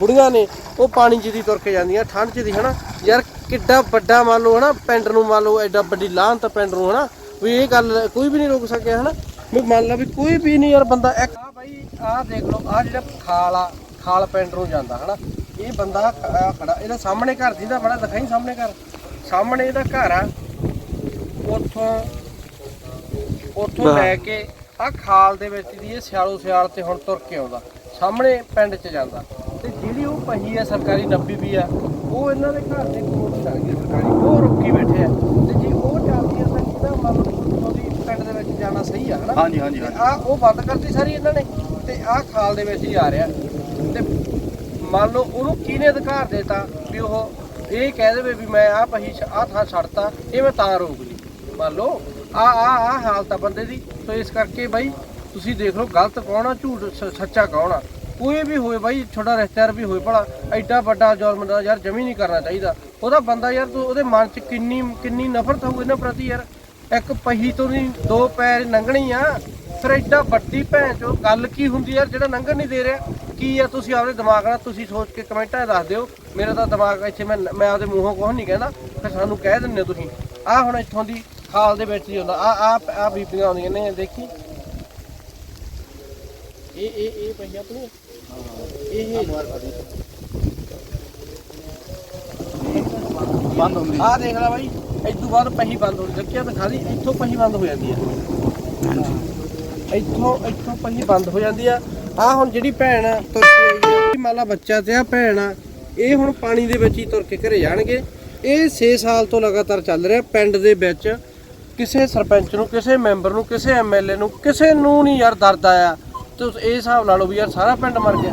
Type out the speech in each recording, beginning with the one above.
ਬੁੜੀਆਂ ਨੇ ਉਹ ਪਾਣੀ 'ਚ ਦੀ ਤੁਰ ਕੇ ਜਾਂਦੀਆਂ ਠੰਡ 'ਚ ਦੀ ਹਨਾ? ਯਾਰ ਕਿੱਡਾ ਵੱਡਾ ਮੰਨ ਲਓ ਹਨਾ? ਪਿੰਡ ਨੂੰ ਮੰਨ ਲਓ ਐਡਾ ਵੱਡੀ ਲਾਹਨਤ ਪਿੰਡ ਨੂੰ ਹਨਾ? ਵੀ ਇਹ ਗੱਲ ਕੋਈ ਵੀ ਨਹੀਂ ਰੋਕ ਸਕਿਆ ਹਨਾ? ਵੀ ਮੰਨ ਲਾ ਵੀ ਕੋਈ ਵੀ ਨਹੀਂ ਯਾਰ ਬੰਦਾ ਇੱਕ ਆ ਬਾਈ ਆਹ ਦੇਖ ਲਓ ਆਹ ਜਿਹੜਾ ਖਾਲ ਆ ਖਾਲ ਪਿੰਡ ਨੂੰ ਜਾਂਦਾ ਹਨਾ? ਇਹ ਬੰਦਾ ਖੜਾ ਇਹਦਾ ਸਾਹਮਣੇ ਘਰ ਦੀ ਦਾ ਬੜਾ ਦਿਖਾਈ ਸਾਹਮਣੇ ਘਰ। ਸਾਹਮਣੇ ਇਹਦਾ ਘਰ ਆ। ਉੱਥੋਂ ਉੱਥੋਂ ਲੈ ਕੇ ਆ ਖਾਲ ਦੇ ਵਿੱਚ ਦੀ ਇਹ ਸਿਆਲੋ ਸਿਆਲ ਤੇ ਹੁਣ ਤੁਰ ਕੇ ਆਉਂਦਾ। ਸਾਹਮਣੇ ਪਿੰਡ 'ਚ ਜਾਂਦਾ। ਤੇ ਜਿਹੜੀ ਉਹ ਪਹੀ ਆ ਸਰਕਾਰੀ ਨੱਬੀ ਵੀ ਆ ਉਹ ਇਹਨਾਂ ਦੇ ਘਰ ਦੇ ਕੋਲ ਹੀ ਲੱਗਦੀ ਆ ਸਰਕਾਰੀ। ਉਹ ਰੁਕੀ ਬੈਠੇ ਆ। ਤੇ ਜੇ ਉਹ ਚੱਲਦੀ ਆ ਤਾਂ ਇਹਦਾ ਮਤਲਬ ਉਹਦੀ ਪਿੰਡ ਦੇ ਵਿੱਚ ਜਾਣਾ ਸਹੀ ਆ ਹਨਾ? ਹਾਂਜੀ, ਹਾਂਜੀ, ਆਹ ਉਹ ਬੰਦ ਕਰਤੀ ਸਾਰੀ ਇਹਨਾਂ ਨੇ ਤੇ ਆਹ ਖਾਲ ਦੇ ਵਿੱਚ ਹੀ ਆ ਰਿਹਾ। ਤੇ ਮੰਨ ਲਓ ਉਹਨੂੰ ਕਿਹਨੇ ਅਧਿਕਾਰ ਦਿੱਤਾ ਵੀ ਉਹ ਇਹ ਕਹਿ ਦੇਵੇ ਵੀ ਮੈਂ ਆਹ ਪਹੀ ਆਹ ਥਾਂ ਛੱਡਤਾ ਇਹ ਮੈਂ ਤਾਂ ਰੋਕ ਲਈ। ਮੰਨ ਲਓ ਆ ਆ ਆ ਹਾਲਤ ਆ ਬੰਦੇ ਦੀ। ਸੋ ਇਸ ਕਰਕੇ ਬਾਈ ਤੁਸੀਂ ਦੇਖ ਲਓ ਗਲਤ ਕੌਣ ਆ, ਝੂਠ ਸੱਚਾ ਕੌਣ ਆ। ਕੋਈ ਵੀ ਹੋਏ ਬਾਈ, ਛੋਟਾ ਰਿਸ਼ਤੇਦਾਰ ਵੀ ਹੋਏ ਭਲਾ, ਐਡਾ ਵੱਡਾ ਜ਼ੁਲਮ ਦਾ ਯਾਰ ਜਮੀ ਨਹੀਂ ਕਰਨਾ ਚਾਹੀਦਾ। ਉਹਦਾ ਬੰਦਾ ਯਾਰ ਉਹਦੇ ਮਨ 'ਚ ਕਿੰਨੀ ਕਿੰਨੀ ਨਫ਼ਰਤ ਹੋਊ ਇਹਨਾਂ ਪ੍ਰਤੀ ਯਾਰ। ਇੱਕ ਪਹੀ ਤੋਂ ਨਹੀਂ, ਦੋ ਪੈਰ ਲੰਘਣੀ ਆ। ਫਿਰ ਐਡਾ ਵੱਡੀ ਭੈਣ ਚੋ ਗੱਲ ਕੀ ਹੁੰਦੀ ਯਾਰ, ਜਿਹੜਾ ਲੰਘਣ ਨਹੀਂ ਦੇ ਰਿਹਾ? ਕੀ ਆ ਤੁਸੀਂ ਆਪਦੇ ਦਿਮਾਗ ਨਾਲ, ਤੁਸੀਂ ਸੋਚ ਕੇ ਕਮੈਂਟਾਂ 'ਚ ਦੱਸ ਦਿਓ। ਮੇਰਾ ਤਾਂ ਦਿਮਾਗ ਇੱਥੇ ਮੈਂ ਮੈਂ ਆਪਦੇ ਮੂੰਹੋਂ ਕੁਝ ਨਹੀਂ ਕਹਿੰਦਾ। ਫਿਰ ਸਾਨੂੰ ਕਹਿ ਦਿੰਦੇ ਹੋ ਤੁਸੀਂ। ਆ ਹੁਣ ਇੱਥੋਂ ਦੀ ਖਾਲ ਦੇ ਵਿੱਚ ਹੀ ਹੁੰਦਾ ਆ ਆ ਆ ਬੀਬੀਆਂ ਆਉਂਦੀਆਂ ਨੇ, ਦੇਖੀ। ਇਹ ਇਹ ਇਹ ਪਈ ਆਪਣੀ ਇਹ ਬੰਦ ਹੁੰਦੀ। ਆ ਦੇਖ ਲੈ ਬਾਈ ਇਦੋਂ ਬਾਅਦ ਪਹੀ ਬੰਦ ਹੋਣੀ। ਦੇਖਿਆ ਤਾਂ ਖਾਲੀ ਇੱਥੋਂ ਪਹੀ ਬੰਦ ਹੋ ਜਾਂਦੀ ਆ। ਇੱਥੋਂ ਇੱਥੋਂ ਪਹੀ ਬੰਦ ਹੋ ਜਾਂਦੀ ਆ। ਆ ਹੁਣ ਜਿਹੜੀ ਭੈਣ ਤੁਰ ਕੇ ਆਈ ਬੱਚਾ ਤੇ ਆ ਭੈਣ ਆ ਇਹ ਹੁਣ ਪਾਣੀ ਦੇ ਵਿੱਚ ਹੀ ਤੁਰ ਕੇ ਘਰੇ ਜਾਣਗੇ। ਇਹ 6 ਸਾਲ ਤੋਂ ਲਗਾਤਾਰ ਚੱਲ ਰਿਹਾ ਪਿੰਡ ਦੇ ਵਿੱਚ। ਕਿਸੇ ਸਰਪੰਚ ਨੂੰ ਕਿਸੇ ਮੈਂਬਰ ਨੂੰ ਕਿਸੇ ਐਮਐਲਏ ਨੂੰ ਕਿਸੇ ਨੂੰ ਨਹੀਂ ਯਾਰ ਦਰਦ ਆਇਆ। ਤੁਸੀਂ ਉਸ- ਇਹ ਹਿਸਾਬ ਲਾ ਲਓ ਵੀ ਯਾਰ ਸਾਰਾ ਪਿੰਡ ਮਰ ਗਿਆ।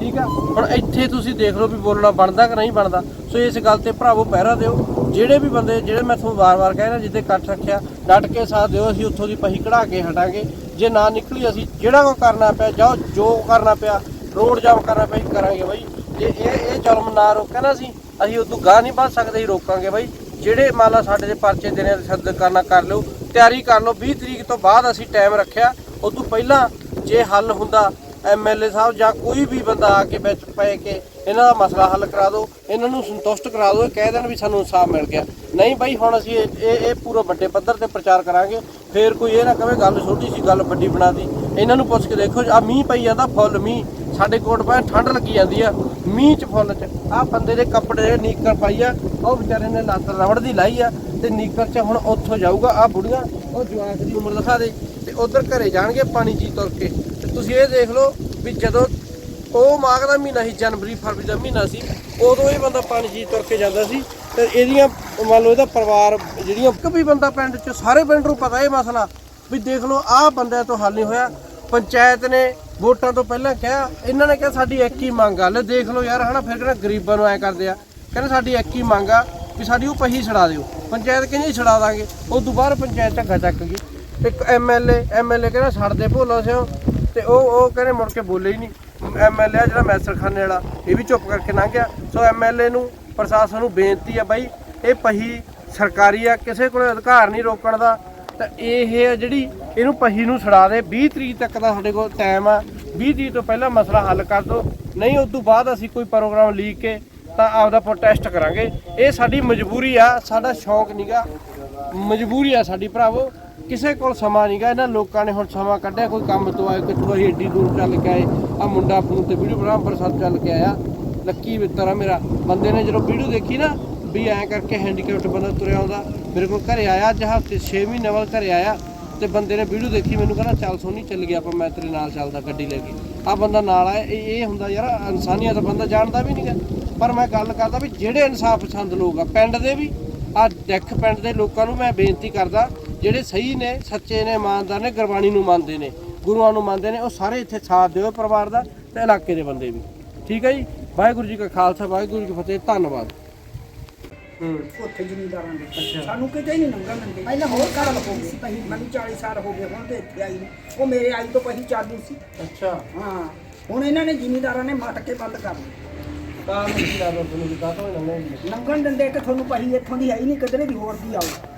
ਠੀਕ ਆ? ਹੁਣ ਇੱਥੇ ਤੁਸੀਂ ਦੇਖ ਲਓ ਵੀ ਬੋਲਣਾ ਬਣਦਾ ਕਿ ਨਹੀਂ ਬਣਦਾ। ਸੋ ਇਸ ਗੱਲ ਤੇ ਭਰਾਵੋ ਪਹਿਰਾ ਦਿਓ। ਜਿਹੜੇ ਵੀ ਬੰਦੇ ਜਿਹੜੇ ਮੈਂ ਤੁਹਾਨੂੰ ਵਾਰ-ਵਾਰ ਕਹਿ ਰਿਹਾ ਜਿੱਦੇ ਕੱਟ ਰੱਖਿਆ ਡਟ ਕੇ ਸਾਥ ਦਿਓ ਅਸੀਂ ਉੱਥੋਂ ਦੀ ਪਹੀ ਕਢਾ ਕੇ ਹਟਾਂਗੇ। ਜੇ ਨਾ ਨਿਕਲੀ ਅਸੀਂ ਜਿਹੜਾ ਕੋ ਕਰਨਾ ਪਿਆ ਜਾਓ ਜੋ ਕਰਨਾ ਪਿਆ ਰੋਡ ਜਾਮ ਕਰਨਾ ਪਿਆ ਕਰਾਂਗੇ ਬਾਈ। ਜੇ ਇਹ ਇਹ ਜ਼ੁਲਮ ਨਾ ਰੋਕਿਆ ਨਾ ਅਸੀਂ ਅਸੀਂ ਉਦੋਂ ਗਾਹ ਨਹੀਂ ਵੱਧ ਸਕਦੇ ਅਸੀਂ ਰੋਕਾਂਗੇ ਬਾਈ। ਜਿਹੜੇ ਮੰਨ ਲਾ ਸਾਡੇ ਦੇ ਪਰਚੇ ਦੇਣੇ ਆ, ਸੱਦ ਕਰਨਾ ਕਰ ਲਿਓ ਤਿਆਰੀ ਕਰ ਲਓ। 20 ਤਰੀਕ ਤੋਂ ਬਾਅਦ ਅਸੀਂ ਟਾਈਮ ਰੱਖਿਆ ਉਦੋਂ ਪਹਿਲਾਂ ਜੇ ਹੱਲ ਹੁੰਦਾ ਐਮਐਲਏ ਸਾਹਿਬ ਜਾਂ ਕੋਈ ਵੀ ਬੰਦਾ ਆ ਕੇ ਵਿੱਚ ਪੈ ਕੇ ਇਹਨਾਂ ਦਾ ਮਸਲਾ ਹੱਲ ਕਰਾ ਦਿਓ, ਇਹਨਾਂ ਨੂੰ ਸੰਤੁਸ਼ਟ ਕਰਾ ਦਿਓ ਕਹਿ ਦੇਣ ਵੀ ਸਾਨੂੰ ਇਨਸਾਫ ਮਿਲ ਗਿਆ। ਨਹੀਂ ਬਾਈ, ਹੁਣ ਅਸੀਂ ਇਹ ਇਹ ਇਹ ਪੂਰਾ ਵੱਡੇ ਪੱਧਰ ਤੇ ਪ੍ਰਚਾਰ ਕਰਾਂਗੇ, ਫੇਰ ਕੋਈ ਇਹ ਨਾ ਕਵੇ ਗੱਲ ਛੋਟੀ ਸੀ, ਗੱਲ ਵੱਡੀ ਬਣਾਦੀ ਇਹਨਾਂ ਨੂੰ ਪੁੱਛ ਕੇ ਦੇਖੋ ਆ ਮੀਂਹ ਪਈ ਜਾਂਦਾ, ਫੁੱਲ ਮੀਂਹ, ਸਾਡੇ ਕੋਟ ਪੈ ਠੰਡ ਲੱਗੀ ਜਾਂਦੀ ਆ, ਮੀਂਹ ਚ ਫੁੱਲ ਚ ਆ ਬੰਦੇ ਦੇ ਕੱਪੜੇ, ਨੀਕਰ ਪਾਈ ਆ, ਉਹ ਵਿਚਾਰੇ ਨੇ ਲੱਤ ਰਬੜ ਦੀ ਲਾਈ ਆ ਤੇ ਨੀਕਰ ਚ ਹੁਣ ਉੱਥੋਂ ਜਾਊਗਾ। ਆ ਬੁੜੀਆਂ, ਉਹ ਜਵਾਕ ਦੀ ਉਮਰ ਦਿਖਾ ਦੇ। ਤੇ ਉਧਰ ਘਰੇ ਜਾਣਗੇ ਪਾਣੀ ਜੀ ਤੁਰ ਕੇ। ਤੇ ਤੁਸੀਂ ਇਹ ਦੇਖ ਲਓ ਵੀ ਜਦੋਂ ਉਹ ਮਾਘ ਦਾ ਮਹੀਨਾ ਸੀ, ਜਨਵਰੀ, ਫਰਵਰੀ ਦਾ ਮਹੀਨਾ ਸੀ, ਉਦੋਂ ਇਹ ਬੰਦਾ ਪਾਣੀ ਜੀ ਤੁਰ ਕੇ ਜਾਂਦਾ ਸੀ। ਤੇ ਇਹਦੀਆਂ ਮੰਨ ਲਓ ਇਹਦਾ ਪਰਿਵਾਰ ਜਿਹੜੀਆਂ ਇੱਕ ਵੀ ਬੰਦਾ ਪਿੰਡ ਚ, ਸਾਰੇ ਪਿੰਡ ਨੂੰ ਪਤਾ ਇਹ ਮਸਲਾ ਵੀ ਦੇਖ ਲਓ, ਆਹ ਬੰਦੇ ਤੋਂ ਹੱਲ ਨਹੀਂ ਹੋਇਆ। ਪੰਚਾਇਤ ਨੇ ਵੋਟਾਂ ਤੋਂ ਪਹਿਲਾਂ ਕਿਹਾ, ਇਹਨਾਂ ਨੇ ਕਿਹਾ ਸਾਡੀ ਇੱਕ ਹੀ ਮੰਗ ਆ। ਲੈ ਦੇਖ ਲਓ ਯਾਰ, ਹਨਾ, ਫਿਰ ਕਿਹੜਾ ਗਰੀਬਾਂ ਨੂੰ ਐ ਕਰਦੇ ਆ। ਕਹਿੰਦੇ ਸਾਡੀ ਇੱਕ ਹੀ ਮੰਗ ਆ ਵੀ ਸਾਡੀ ਉਹ ਪਹੀ ਛੜਾ ਦਿਓ। ਪੰਚਾਇਤ ਕਹਿੰਦੀ ਛੜਾ ਦਾਂਗੇ। ਉਹ ਬਾਅਦ ਪੰਚਾਇਤ ਝੱਗਾ ਚੱਕ ਗਈ। ਤੇ ਇੱਕ ਐਮਐਲਏ ਐਮਐਲਏ ਕਹਿੰਦਾ ਛੱਡ ਦੇ ਭੋਲਾ ਸਿਓ। ਤੇ ਉਹ ਉਹ ਕਹਿੰਦੇ ਮੁੜ ਕੇ ਬੋਲੇ ਹੀ ਨਹੀਂ। ਐਮਐਲਏ ਜਿਹੜਾ ਮੈਸਰਖਾਨੇ ਵਾਲਾ, ਇਹ ਵੀ ਚੁੱਪ ਕਰਕੇ ਲੰਘ ਗਿਆ। ਸੋ ਐਮਐਲਏ ਨੂੰ, ਪ੍ਰਸ਼ਾਸਨ ਨੂੰ ਬੇਨਤੀ ਆ ਬਾਈ, ਇਹ ਪਹੀ ਸਰਕਾਰੀ ਆ, ਕਿਸੇ ਕੋਲ ਅਧਿਕਾਰ ਨਹੀਂ ਰੋਕਣ ਦਾ। ਤਾਂ ਇਹ ਆ ਜਿਹੜੀ, ਇਹਨੂੰ ਪਹੀ ਨੂੰ ਛੜਾ ਦੇ। 20 ਤਰੀਕ ਤੱਕ ਦਾ ਸਾਡੇ ਕੋਲ ਟਾਈਮ ਆ। 20 ਤਰੀਕ ਤੋਂ ਪਹਿਲਾਂ ਮਸਲਾ ਹੱਲ ਕਰ ਦਿਓ ਨਹੀਂ ਉਸ ਤੋਂ ਬਾਅਦ ਅਸੀਂ ਕੋਈ ਪ੍ਰੋਗਰਾਮ ਲੀਕ ਕੇ ਤਾਂ ਆਪਦਾ ਪ੍ਰੋਟੈਸਟ ਕਰਾਂਗੇ। ਇਹ ਸਾਡੀ ਮਜਬੂਰੀ ਆ, ਸਾਡਾ ਸ਼ੌਂਕ ਨਹੀਂਗਾ ਮਜਬੂਰੀ ਆ ਸਾਡੀ ਭਰਾਵੋ। ਕਿਸੇ ਕੋਲ ਸਮਾਂ ਨਹੀਂਗਾ ਇਹਨਾਂ ਲੋਕਾਂ ਨੇ ਹੁਣ ਸਮਾਂ ਕੱਢਿਆ, ਕੋਈ ਕੰਮ ਤੋਂ ਆਏ, ਕਿੱਥੋਂ ਅਸੀਂ ਏਡੀ ਦੂਰ ਚੱਲ ਕੇ ਆਏ। ਆ ਮੁੰਡਾ ਫੋਨ ਤੇ ਵੀਡੀਓ ਬਣਾ ਪ੍ਰਸਾਦ ਚੱਲ ਕੇ ਆਇਆ। ਲੱਕੀ ਮਿੱਤਰ ਆ ਮੇਰਾ। ਬੰਦੇ ਨੇ ਜਦੋਂ ਵੀਡੀਓ ਦੇਖੀ ਨਾ, ਵੀ ਐਂ ਕਰਕੇ ਹੈਂਡੀਕੈਪਟ ਬੰਦਾ ਤੁਰਿਆ ਆਉਂਦਾ, ਮੇਰੇ ਕੋਲ ਘਰੇ ਆਇਆ, ਅੱਜ ਹਫ਼ਤੇ 6 ਮਹੀਨੇ ਬਾਅਦ ਘਰੇ ਆਇਆ ਤੇ ਬੰਦੇ ਨੇ ਵੀਡੀਓ ਦੇਖੀ, ਮੈਨੂੰ ਕਹਿੰਦਾ, ਚੱਲ ਸੋਨੀ, ਚੱਲ ਗਿਆ ਆਪਾਂ, ਮੈਂ ਤੇਰੇ ਨਾਲ ਚੱਲਦਾ ਗੱਡੀ ਲੈ ਕੇ। ਆ ਬੰਦਾ ਨਾਲ ਆਇਆ, ਇਹ ਹੁੰਦਾ ਯਾਰ, ਇਨਸਾਨੀਅਤ ਬੰਦਾ ਜਾਣਦਾ ਵੀ ਨਹੀਂਗਾ ਪਰ ਮੈਂ ਗੱਲ ਕਰਦਾ ਵੀ ਜਿਹੜੇ ਇਨਸਾਫ ਪਸੰਦ ਲੋਕ ਆ ਪਿੰਡ ਦੇ ਵੀ ਆ ਡੈਖ ਪਿੰਡ ਦੇ ਲੋਕਾਂ ਨੂੰ ਮੈਂ ਬੇਨਤੀ ਕਰਦਾ ਜਿਹੜੇ ਸਹੀ ਨੇ ਸੱਚੇ ਨੇ ਇਮਾਨਦਾਰ ਨੇ ਗੁਰਬਾਣੀ ਨੂੰ ਮੰਨਦੇ ਨੇ ਗੁਰੂਆਂ ਨੂੰ ਮੰਨਦੇ ਨੇ ਉਹ ਸਾਰੇ ਇੱਥੇ ਸਾਥ ਦਿਓ ਪਰਿਵਾਰ ਦਾ ਤੇ ਇਲਾਕੇ ਦੇ ਬੰਦੇ ਵੀ। ਠੀਕ ਹੈ ਜੀ? ਵਾਹਿਗੁਰੂ ਜੀ ਕਾ ਖਾਲਸਾ ਵਾਹਿਗੁਰੂ ਜੀ ਕੀ ਫਤਿਹ ਧੰਨਵਾਦ। ਹੂੰ। ਉੱਥੇ ਜ਼ਿਮੀਂਦਾਰਾਂ ਦੇ ਸਾਨੂੰ ਕਿਤੇ ਨਹੀਂ ਲੰਘਣ ਦਿੰਦੇ ਪਹਿਲਾਂ ਹੋਰ ਘਰ ਹੋ ਗਈ ਸੀ ਪਹਿਲੀ ਮੈਨੂੰ 40 ਸਾਲ ਹੋ ਗਏ ਹੁਣ ਤੇ ਇੱਥੇ ਆਈ ਨੂੰ। ਉਹ ਮੇਰੇ ਆਈ ਤੋਂ ਪਹਿਲੀ ਚਾਲੂ ਸੀ। ਅੱਛਾ। ਹਾਂ। ਹੁਣ ਇਹਨਾਂ ਨੇ ਜ਼ਿਮੀਂਦਾਰਾਂ ਨੇ ਮੱਟ ਕੇ ਬੰਦ ਕਰ ਦਿੱਤਾ। ਤਾਂ ਕੀ ਲਾ ਤੁਹਾਨੂੰ ਵੀ ਕਾਹਤੋਂ ਲੰਘੇ ਲੰਘਣ ਦਿੰਦੇ ਕਿ ਤੁਹਾਨੂੰ ਭਾਈ ਇੱਥੋਂ ਦੀ ਹੈ ਹੀ ਨਹੀਂ, ਕਿਧਰੇ ਦੀ ਹੋਰ ਦੀ ਆਓ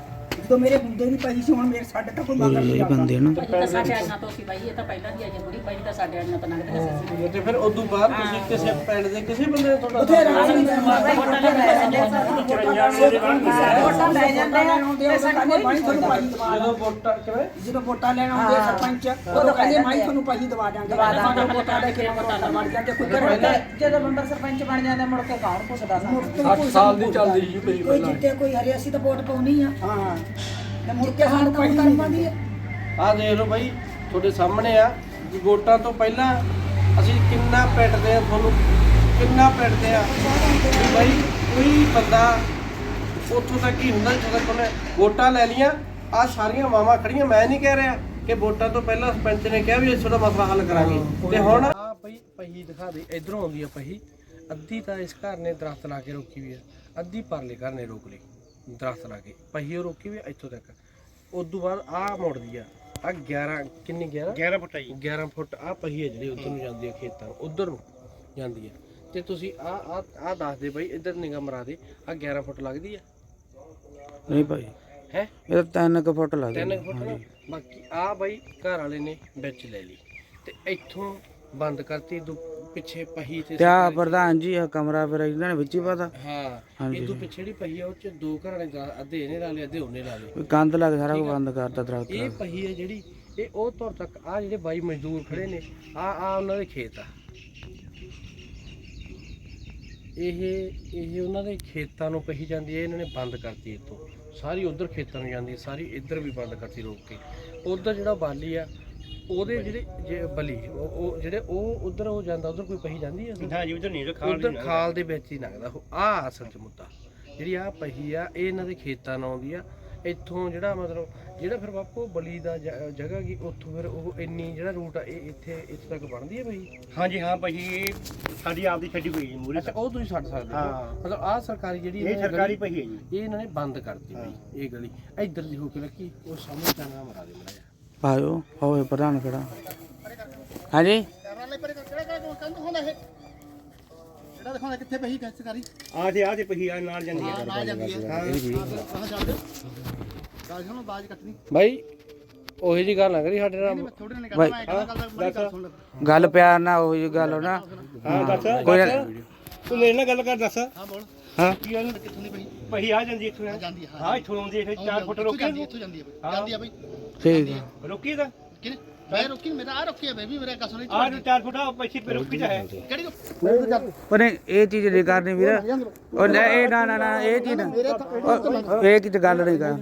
ਜਦੋਂ ਮੇਰੇ ਹੁੰਦੇ ਨਹੀਂ ਪਈ ਸੀ ਹੁਣ ਮੇਰੇ ਸਾਡੇ ਤਾਂ ਕੋਈ ਮਗਰ ਨਹੀਂ ਇਹ ਬੰਦੇ ਨਾ। ਇਹ ਤਾਂ ਸਾਡੇ ਆਈਆਂ ਤੋਂ ਸੀ ਬਾਈ ਇਹ ਤਾਂ ਪਹਿਲਾਂ ਦੀ ਆਈ ਬੁੜੀ ਪਹਿਲੀ ਤਾਂ ਸਾਡੇ ਆਈਆਂ ਤੋਂ ਲੰਘਦੇ ਸੀ। ਤੇ ਫਿਰ ਉਦੋਂ ਬਾਅਦ ਤੁਸੀਂ ਕਿਸੇ ਪਿੰਡ ਦੇ ਕਿਸੇ ਬੰਦੇ ਨੇ ਤੁਹਾਡਾ ਉੱਥੇ ਰਾਜ ਨਹੀਂ ਮਾਰਦਾ ਵੋਟਾਂ ਲੈ ਜਾਂਦੇ ਆ। ਤੇ ਸਾਡੇ ਬਾਣੀ ਤੁਹਾਨੂੰ ਪਾਈ ਦਵਾ ਜਦੋਂ ਵੋਟਾਂ ਕਿਵੇਂ? ਜਦੋਂ ਵੋਟਾਂ ਲੈਣ ਆਉਂਦੇ ਆ ਸਰਪੰਚ ਉਦੋਂ ਕਹਿੰਦੇ ਮਾਈ ਤੁਹਾਨੂੰ ਪਾਈ ਦਵਾ ਦਾਂਗੇ ਸਾਡੇ ਵੋਟਾਂ ਲੈ ਕੇ ਵੋਟਾਂ ਬਣ ਜਾਂਦੇ ਕੋਈ ਘਰ ਜਦੋਂ ਬੰਦਾ ਸਰਪੰਚ ਬਣ ਜਾਂਦਾ ਮੁੜ ਕੇ ਕੌਣ ਪੁੱਛਦਾ ਸਾਨੂੰ? 60 ਸਾਲ ਦੀ ਚੱਲਦੀ ਜੀ ਮੇਰੀ ਕੋਈ ਜਿੱਤੇ ਕੋਈ ਹਰੇ ਅਸੀਂ ਤਾਂ ਵੋਟ ਪਾਉਣੀ ਆ। ਹਾਂ। ਤੇ ਮੁੜ ਕੇ ਸਾਨੂੰ ਕੋਈ ਕਰ ਪਾਉਂਦੀ ਆ। ਦੇਖ ਲਓ ਬਾਈ ਤੁਹਾਡੇ ਸਾਹਮਣੇ ਆ ਵੀ ਵੋਟਾਂ ਤੋਂ ਪਹਿਲਾਂ ਅਸੀਂ ਕਿੰਨਾ ਪਿੱਟਦੇ ਆ ਤੁਹਾਨੂੰ ਕਿੰਨਾ ਪਿੱਟਦੇ ਆ ਵੀ ਬਾਈ ਕੋਈ ਬੰਦਾ ਉੱਥੋਂ ਤੱਕ ਹੀ ਹੁੰਦਾ ਤੱਕ ਉਹਨੇ ਵੋਟਾਂ ਲੈ ਲੀਆਂ ਆ ਸਾਰੀਆਂ ਮਾਵਾਂ ਖੜੀਆਂ ਮੈਂ ਨਹੀਂ ਕਹਿ ਰਿਹਾ ਕਿ ਵੋਟਾਂ ਤੋਂ ਪਹਿਲਾਂ ਸਰਪੰਚ ਨੇ ਕਿਹਾ ਵੀ ਇਸ ਦਾ ਮਸਲਾ ਹੱਲ ਕਰਾਂਗੇ। ਤੇ ਹੁਣ ਆ ਬਈ ਪਹੀ ਦਿਖਾ ਦੇ ਇਧਰੋਂ ਆਉਂਦੀ ਆ ਪਹੀ ਅੱਧੀ ਤਾਂ ਇਸ ਘਰ ਨੇ ਦਰਖਤ ਲਾ ਕੇ ਰੋਕੀ ਵੀ ਆ ਅੱਧੀ ਪਰਲੇ ਘਰ ਨੇ ਰੋਕ ਲਈ। ਦਰਖਤ ਲਾ ਕੇ ਪਹੀ ਉਹ ਰੋਕੀ ਵੀ ਆ ਇੱਥੋਂ ਤੱਕ। ਉਦੋਂ ਬਾਅਦ ਆ ਮੁੜਦੀ ਆ ਆ 11 ਕਿੰਨੀ 11 11 ਫੁੱਟ ਆਈ 11 ਫੁੱਟ ਆ ਪਹੀ ਹੈ ਜਿਹੜੀ ਉਧਰ ਨੂੰ ਜਾਂਦੀ ਹੈ ਖੇਤਾਂ ਨੂੰ ਉਧਰ ਨੂੰ ਜਾਂਦੀ ਹੈ ਤੇ ਤੁਸੀਂ ਆ ਆ ਆ ਦੱਸ ਦੇ ਬਈ ਇੱਧਰ ਨਿਗਾਹ ਮਰਾ ਦੇ ਆ 11 ਫੁੱਟ ਲੱਗਦੀ ਆ? ਨਹੀਂ ਭਾਈ। ਹੈ? ਇਹ ਤਾਂ 3 ਕੁ ਫੁੱਟ ਲੱਗਦੇ। ਤਿੰਨ ਕੁ ਫੁੱਟ ਨਾ? ਬਾਕੀ ਆ ਬਾਈ ਘਰ ਵਾਲੇ ਨੇ ਵਿੱਚ ਲੈ ਲਈ। ਤੇ ਇੱਥੋਂ ਬੰਦ ਕਰਤੀ ਦੂ ਪਿੱਛੇ ਪਹੀ ਤੇ ਤੇ ਆ ਪ੍ਰਧਾਨ ਜੀ ਆ ਕਮਰਾ ਫਿਰ ਇਹਨਾਂ ਨੇ ਵਿੱਚ ਹੀ ਪਤਾ। ਹਾਂ ਹਾਂਜੀ। ਇਹ ਤੋਂ ਪਿੱਛੇ ਜਿਹੜੀ ਪਹੀ ਆ ਉਹ ਚ ਦੋ ਘਰਾਂ ਨੇ ਗਾ- ਅੱਧੇ ਇਹਨੇ ਲਾ ਲਏ ਅੱਧੇ ਉਹਨੇ ਲਾ ਲਏ। ਕੋਈ ਕੰਧ ਲੱਗ ਸਾਰਾ ਕੁਝ ਬੰਦ ਕਰਤਾ ਦਰਖਤ ਇਹ ਪਹੀ ਹੈ ਜਿਹੜੀ ਇਹ ਉਹ ਤੁਰ ਤੱਕ ਆ ਜਿਹੜੇ ਬਾਈ ਮਜ਼ਦੂਰ ਖੜੇ ਨੇ ਆ ਆ ਉਹਨਾਂ ਦੇ ਖੇਤ ਆ। ਇਹ ਇਹ ਉਹਨਾਂ ਦੇ ਖੇਤਾਂ ਨੂੰ ਕਹੀ ਜਾਂਦੀ ਹੈ ਇਹਨਾਂ ਨੇ ਬੰਦ ਕਰਤੀ ਇੱਥੋਂ। ਸਾਰੀ ਉਧਰ ਖੇਤਾਂ ਨੂੰ ਜਾਂਦੀ ਹੈ ਸਾਰੀ ਇੱਧਰ ਵੀ ਬੰਦ ਕਰਤੀ ਰੋਕ ਕੇ। ਉਧਰ ਜਿਹੜਾ ਬਾਲੀ ਆ ਉਹਦੇ ਜਿਹੜੇ ਜੇ ਬਲੀ ਉਹ ਉਹ ਜਿਹੜੇ ਉਹ ਉਧਰ ਹੋ ਜਾਂਦਾ ਉਧਰ ਕੋਈ ਪਹੀ ਜਾਂਦੀ ਹੈ ਹਾਂ ਜੀ ਉਧਰ ਨਹੀਂ ਖਾਲ ਉਧਰ ਖਾਲ ਦੇ ਵਿੱਚ ਹੀ ਲੱਗਦਾ। ਆ ਅਸਲ ਚ ਮੁੱਦਾ। ਜਿਹੜੀ ਆ ਪਹੀ ਆ ਇਹ ਇਹਨਾਂ ਦੇ ਖੇਤਾਂ ਨਾਲ ਆਉਂਦੀ ਆ। ਇੱਥੋਂ ਜਿਹੜਾ ਮਤਲਬ ਜਿਹੜਾ ਫਿਰ ਬਾਪੂ ਬਲੀ ਦਾ ਜ- ਜਗ੍ਹਾ ਕੀ ਉੱਥੋਂ ਫਿਰ ਉਹ ਇੰਨੀ ਜਿਹੜਾ ਰੂਟ ਆ ਇਹ ਇੱਥੇ ਇੱਥੇ ਤੱਕ ਬਣਦੀ ਹੈ ਬਈ ਹਾਂ ਜੀ ਹਾਂ ਭਾਈ ਇਹ ਸਾਡੀ ਆਪ ਦੀ ਛੱਡੀ ਹੋਈ ਹੈ ਮੂਰੇ ਅੱਛਾ ਉਹ ਤੁਸੀਂ ਛੱਡ ਸਕਦੇ ਹੋ। ਮਤਲਬ ਆ ਸਰਕਾਰੀ ਜਿਹੜੀ ਇਹ ਸਰਕਾਰੀ ਪਹੀ ਹੈ ਜੀ। ਇਹ ਇਹਨਾਂ ਨੇ ਬੰਦ ਕਰਤੀ ਬਈ ਇਹ ਗਲੀ। ਇੱਧਰ ਦੀ ਹੋ ਕੇ ਲੱਗੀ ਉਹ ਸਾਹਮਣੇ ਟਾਂਗਾ ਮਰਾ ਦੇ ਮਰਾ ਆਇਓ ਹੋਵੇ ਪ੍ਰਧਾਨ ਕਿਹੜਾ ਹਾਂਜੀ? ਆ ਤੇ ਆ ਤੇ ਪਹੀ ਆ ਨਾਲ ਜਾਂਦੀ ਹੈ ਬਾਈ ਉਹੀ ਜੀ ਗੱਲ ਨਾ ਕਰੀ ਸਾਡੇ ਨਾਲ। ਬਾਈ ਗੱਲ ਪਿਆਰ ਨਾਲ ਉਹੀ ਜਿਹੀ ਗੱਲ ਹੋ ਨਾ। ਹਾਂ ਦੱਸ। ਕੋਈ ਨਾ- ਤੂੰ ਮੇਰੇ ਨਾਲ ਗੱਲ ਕਰ ਦੱਸ। ਹਾਂ ਬੋਲ। ਹਾਂ। ਕੀ ਗੱਲ? ਕਿੱਥੋਂ ਦੀ ਪਹੀ ਪਹੀ ਆ ਜਾਂਦੀ ਇੱਥੋਂ। ਜਾਂਦੀ ਹੈ ਹਾਂ। ਇੱਥੋਂ ਆਉਂਦੀ ਹੈ 4 ਫੁੱਟ ਰੋਕੀ ਜਾਂਦੀ ਇੱਥੋਂ ਜਾਂਦੀ ਹੈ ਜਾਂਦੀ ਹੈ ਬਈ। ਆ ਰੋਕੀ ਹੈ ਬੇਬੀ ਮੇਰਾ ਕਸੋਂ ਨਹੀਂ ਆ ਜੋ 4 ਫੁੱਟ ਆ ਪੈਸੇ ਪੇ ਰੋਕੀ ਤਾਂ ਹੈ। ਕਿਹੜੀ ਰੋਕੀ? ਪਰ ਨਹੀਂ, ਇਹ ਚੀਜ਼ ਨਹੀਂ ਕਰਨੀ ਵੀਰ। ਉਹ ਲੈ ਇਹ ਨਾ ਨਾ ਨਾ ਇਹ ਚੀਜ਼ ਨਾ। ਉਹ- ਇਹ ਚੀਜ਼ ਗੱਲ ਨਹੀਂ ਕਰ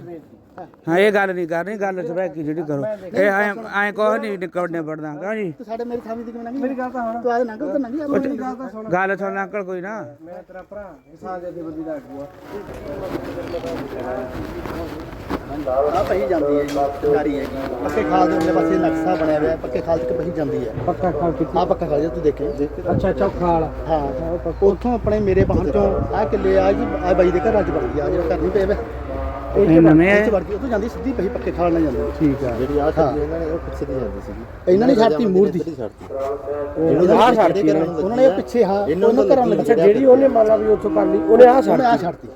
ਹਾਂ ਇਹ ਗੱਲ ਨਹੀਂ ਕਰਨੀ ਗੱਲ ਸਵੇਕ ਕੀ ਜਿਹੜੀ ਕਰੋ। ਇਹ ਐ ਐ ਕੋਹ ਨਹੀਂ ਨਿਕਲਣੇ ਪੜਦਾ ਕਹਾਂ ਜੀ? ਸਾਡੇ ਮੇਰੇ ਥਾਮੀ ਦੀ ਕਿਵੇਂ ਲੰਗੀ ਮੇਰੀ ਗੱਲ ਤਾਂ ਹੁਣ ਤੂੰ ਆਦੇ ਨੰਗ ਤਾਂ ਨੰਗੀ ਮੇਰੀ ਗੱਲ ਤਾਂ ਸੁਣ। ਗੱਲ ਸੁਣ ਅੰਕਲ ਕੋਈ ਨਾ। ਮੈਂ ਤੇਰਾ ਭਰਾ ਇਸਾਂ ਦੇ ਬੰਦੀ ਦਾ ਅਗੂਆ ਆ। ਪਹੀ ਜਾਂਦੀ ਹੈ ਜੀ ਗਾੜੀ ਹੈ ਜੀ। ਪੱਕੇ ਖਾਲ ਦੇ ਉਹਦੇ ਪਾਸੇ ਨਕਸ਼ਾ ਬਣਿਆ ਹੋਇਆ ਹੈ ਪੱਕੇ ਖਾਲ ਤੱਕ ਪਹੀ ਜਾਂਦੀ ਹੈ। ਪੱਕਾ ਖਾਲ ਕਿੱਥੇ? ਆ ਪੱਕਾ ਖਾਲ ਜੇ ਤੂੰ ਦੇਖੇ ਅੱਛਾ ਅੱਛਾ ਖਾਲ। ਹਾਂ। ਉੱਥੋਂ ਆਪਣੇ ਮੇਰੇ ਬਾਹਰ ਚੋਂ ਆ ਕਿੱਲੇ ਆ ਜੀ ਆ ਬਾਈ ਦੇ ਘਰਾਂ ਚ ਵੜਦੀ ਆ ਜਿਹੜਾ ਘਰ ਨਹੀਂ ਪਏ ਵੇ। ਇਹ ਨਵੇਂ ਆ? ਵੜਦੀ ਉੱਥੋਂ ਜਾਂਦੀ ਸਿੱਧੀ ਪਹੀ ਪੱਕੇ ਖਾਲ ਨਾਲ ਜਾਂਦੀ। ਠੀਕ ਆ। ਜਿਹੜੀ ਆ ਛੱਡੀ ਇਹਨਾਂ ਨੇ ਉਹ ਪਿੱਛੇ ਦੀ ਜਾਂਦੀ ਸੀਗੀ। ਇਹਨਾਂ ਨੇ ਛੱਡਤੀ ਮੂਰਤੀ। ਆਹ ਛੱਡਤੀ ਉਹਨਾਂ ਨੇ ਪਿੱਛੇ ਹਾਂ ਉਹਨਾਂ ਘਰਾਂ ਲੱਗੀ ਜਿਹੜੀ ਉਹਨੇ ਮੰਨ ਲਾ ਵੀ ਉੱਥੋਂ ਕਰ ਲਈ ਉਹਨੇ ਆ ਛੱਡ ਛੱਡਤੀ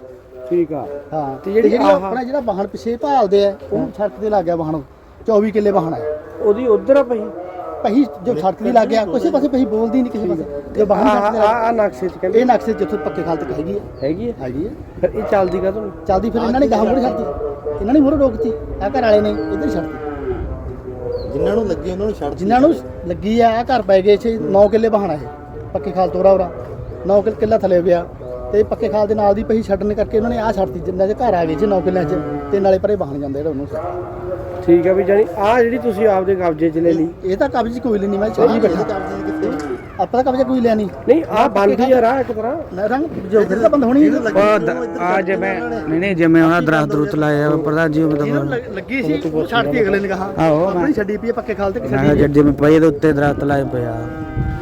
ਠੀਕ ਆ। ਹਾਂ ਤੇ ਜਿਹੜੀ ਆਪਣਾ ਜਿਹੜਾ ਵਾਹਣ ਪਿੱਛੇ ਭਾਲਦੇ ਆ ਉਹਨੂੰ ਸੜਕ ਤੇ ਲੱਗ ਗਿਆ ਵਾਹਣ 24 ਕਿੱਲੇ ਵਾਹਣ ਹੈ ਉਹਦੀ ਉਧਰ ਆ ਪਈ। ਪਹੀ ਜੋ ਸੜਕ ਤੇ ਲੱਗ ਗਿਆ ਕਿਸੇ ਪਾਸੇ ਪਹੀ ਬੋਲਦੀ ਨਹੀਂ ਕਿਸੇ ਪਾਸੇ। ਜੋ ਵਾਹਣ ਆ ਆ ਨਕਸ਼ੇ ਚ ਕਹਿੰਦੇ। ਇਹ ਨਕਸ਼ੇ ਜਿੱਥੋਂ ਪੱਕੇ ਖਾਲ ਤੱਕ ਹੈਗੀ ਹੈ ਹੈਗੀ ਹੈ ਹੈਗੀ ਹੈ ਫਿਰ ਇਹ ਚੱਲਦੀ ਕਾ ਤੁਹਾਨੂੰ ਚੱਲਦੀ ਫਿਰ ਇਹਨਾਂ ਨੇ ਗਾਹਾਂ ਮੂਹਰੇ ਛੱਡਤੀ ਇਹਨਾਂ ਨੇ ਮੂਹਰੇ ਰੋਕਤੀ। ਆ ਘਰ ਵਾਲੇ ਨੇ ਇੱਧਰ ਛੱਡਤੀ ਜਿਨ੍ਹਾਂ ਨੂੰ ਲੱਗੀ ਉਹਨਾਂ ਨੂੰ ਛੱਡ ਜਿਨ੍ਹਾਂ ਨੂੰ ਲੱਗੀ ਆ ਘਰ ਪੈ ਗਏ ਛੇ 9 ਕਿੱਲੇ ਵਾਹਣ ਹੈ ਪੱਕੇ ਖਾਲ ਤੋਰਾ ਉਰਾ। 9 ਕਿੱਲੇ ਕਿੱਲਾ ਥੱਲੇ ਗਿਆ ਤੇ ਪੱਕੇ ਖਾਲ ਦੇ ਨਾਲ ਦੀ ਪਹੀ ਛੱਡਣ ਕਰਕੇ ਉਹਨਾਂ ਨੇ ਆ ਛੱਡਤੀ ਜਿੰਨਾ ਚ ਘਰ ਆ ਗਏ ਸੀ 9 ਕਿੱਲਿਆਂ ਚ ਤੇ ਨਾਲੇ ਪਰੇ ਵਾਹਣ ਜਾਂਦੇ ਜਿਹੜਾ ਉਹਨੂੰ। ਠੀਕ ਆ ਵੀ ਜਾਨੀ ਆ ਜਿਹੜੀ ਤੁਸੀਂ ਆਪਦੇ ਕਬਜ਼ੇ ਚ ਲੈ ਲਈ। ਇਹ ਤਾਂ ਕਬਜ਼ੇ ਕੋਈ ਨਹੀਂ ਮੈਂ ਛੱਡੀ ਬੈਠਾ। ਆਪਾਂ ਤਾਂ ਕਬਜ਼ਾ ਕੋਈ ਲਿਆ ਨਹੀਂ। ਨਹੀਂ ਆ ਬੰਦੀ ਆ ਰਾਹ ਇੱਕ ਤਰ੍ਹਾਂ। ਨਾ ਰੰਗ ਜੋ ਫਿਰ ਤਾਂ ਬੰਦ ਹੋਣੀ ਉਹ ਆ ਜਿਵੇਂ ਨਹੀਂ ਨਹੀਂ ਜਿਵੇਂ ਉਹਨਾਂ ਦਰਖਤ ਦਰੁੱਤ ਲਾਏ ਆ ਪ੍ਰਧਾਨ ਜੀ ਮਤਲਬ ਲੱਗੀ ਸੀ ਉਹ ਛੱਡਤੀ ਅਗਲੇ ਨੇ ਕਹਾ। ਆਪਣੀ ਛੱਡੀ ਪਈ ਪੱਕੇ ਖਾਲ ਤੇ ਛੱਡੀ ਕਿਹਾ ਜਿਵੇਂ ਪਈ ਦੇ ਉੱਤੇ ਦਰਖਤ ਲਾਏ ਪਿਆ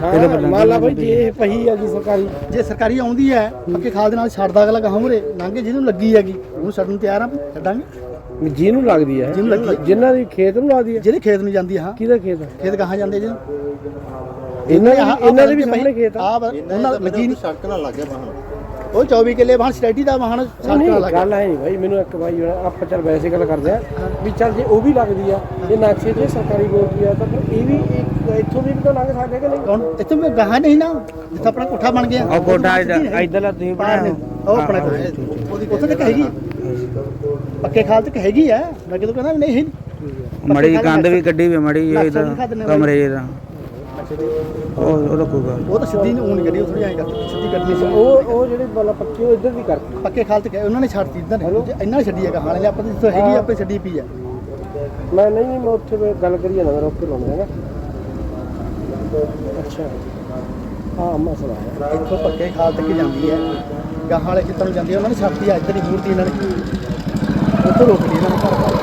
ਹਾਂ ਮੰਨ ਲਾ ਬਈ ਜੇ ਇਹ ਪਹੀ ਆ ਗਈ ਸਰਕਾਰੀ ਜੇ ਸਰਕਾਰੀ ਆਉਂਦੀ ਹੈ ਪੱਕੇ ਖਾਲ ਦੇ ਨਾਲ ਛੱਡਦਾ ਅਗਲਾ ਗਾਹਾਂ ਮੂਰੇ ਲੰਘੇ ਜਿਹਨੂੰ ਲੱਗੀ ਹੈਗੀ ਉਹਨੂੰ ਛੱਡਣ ਤਿਆਰ ਆ ਛੱਡਾਂਗੇ। ਜਿਹਨੂੰ ਲੱਗਦੀ ਹੈ ਜਿਹਨੂੰ ਲੱਗੀ। ਹੈ। ਜਿਨ੍ਹਾਂ ਦੀ ਖੇਤ ਨੂੰ ਲੱਗਦੀ ਹੈ ਜਿਹਦੇ ਖੇਤ ਨੂੰ ਜਾਂਦੀ ਆ ਹਾਂ। ਕਿਹਦਾ ਖੇਤ ਆ? ਖੇਤ ਗਾਹਾਂ ਜਾਂਦੇ ਜਿਹਨੂੰ ਇਹਨਾਂ ਦੇ ਇਹਨਾਂ ਦੇ ਵੀ ਸਾਹਮਣੇ ਖੇਤ ਆ ਉਹਨਾਂ ਦਾ ਨਹੀਂ ਸੜਕ ਨਾਲ ਲੱਗ ਗਿਆ ਉਹ 24 ਕਿੱਲੇ ਵਾਹਣ ਸਟੈਡੀ ਦਾ ਵਾਹਣ ਸੜਕਾਂ ਨਹੀਂ ਲੱਗ ਗੱਲ ਹੈ ਨਹੀਂ ਭਾਈ ਮੈਨੂੰ ਇੱਕ ਭਾਈ ਜਿਹੜਾ ਆਪਾਂ ਚੱਲ ਵੈਸੇ ਗੱਲ ਕਰਦੇ ਆ ਵੀ ਚੱਲ ਜੇ ਉਹ ਵੀ ਲੱਗਦੀ ਆ ਇਹ ਨਕਸ਼ੇ 'ਚ ਸਰਕਾਰੀ ਬੋਲਦੀ ਆ ਤਾਂ ਇਹ ਵੀ ਇੱਕ- ਇੱਥੋਂ ਵੀ ਤਾਂ ਲੰਘ ਸਕਦੇ ਕਿ ਨਹੀਂ? ਕੌਣ? ਇੱਥੇ ਵੀ ਗਾਹਾਂ ਨਹੀਂ ਨਾ ਜਿੱਥੇ ਆਪਣਾ ਕੋਠਾ ਬਣ ਗਿਆ। ਉਹ ਕੋਠਾ ਇਧਰਲਾ ਤੁਸੀਂ ਬਣਾਇਆ ਉਹ ਆਪਣਾ ਕੋਠਾ। ਉੱਥੇ ਤੱਕ ਹੈਗੀ। ਪੱਕੇ ਖਾਲ ਤੱਕ ਹੈਗੀ ਆ। ਮੈਂ ਕਿਦੋਂ ਕਹਿੰਦਾ ਨਹੀਂ। ਮੜੀ ਕੰਧ ਵੀ ਕੱਢੀ ਵੀ ਮੜੀ ਲੱਖ ਇਹਦਾ। ਦਿਖਾ ਦਿੰਦੇ ਕਮਰੇ ਜਿਹਦਾ ਉਹ ਉਹ ਰੱਖੂਗਾ ਉਹ ਤਾਂ ਸਿੱਧੀ ਨਹੀਂ ਊਣ ਗੱਡੀ ਉਹ ਥੋੜੀ ਐਂ ਕਰਦੀ ਸਿੱਧੀ ਗੱਡੀ ਸੀ ਉਹ ਉਹ ਜਿਹੜੇ ਵਾਲਾ ਪੱਕੇ ਉਹ ਇੱਧਰ ਵੀ ਕਰਤੀ ਪੱਕੇ ਖਾਲ ਤੱਕ ਉਹਨਾਂ ਨੇ ਛੱਡਤੀ ਇੱਧਰ ਨੇ ਇੰਨਾ ਛੱਡੀ ਹੈਗਾ ਹਾਲੇ ਆਪਾਂ ਦੀ ਜਿੱਥੇ ਹੈਗੀ ਆਪੇ ਛੱਡੀ ਪਈ ਆ। ਮੈਂ ਨਹੀਂ ਨਹੀਂ ਮੈਂ ਉੱਥੇ ਵੀ ਗੱਲ ਕਰੀ ਜਾਂਦਾ ਮੈਂ ਰੋਕ ਕੇ ਲਾਉਣਾ ਹੈਗਾ। ਅੱਛਾ। ਹਾਂ ਮਸਲਾ ਹੈ ਇੱਥੋਂ ਪੱਕੇ ਖਾਲ ਤੱਕ ਜਾਂਦੀ ਹੈ। ਗਾਹਾਂ ਵਾਲੇ ਜਿੱਤਰ ਨੂੰ ਜਾਂਦੀ ਹੈ ਉਹਨਾਂ ਨੇ ਛੱਡਤੀ ਆ ਇੱਧਰ ਹੀ ਮੂਰਤੀ ਇਹਨਾਂ ਨੇ। ਉੱਥੋਂ ਰੋਕ ਲਈ ਇਹਨਾਂ ਨੇ ਘਰ।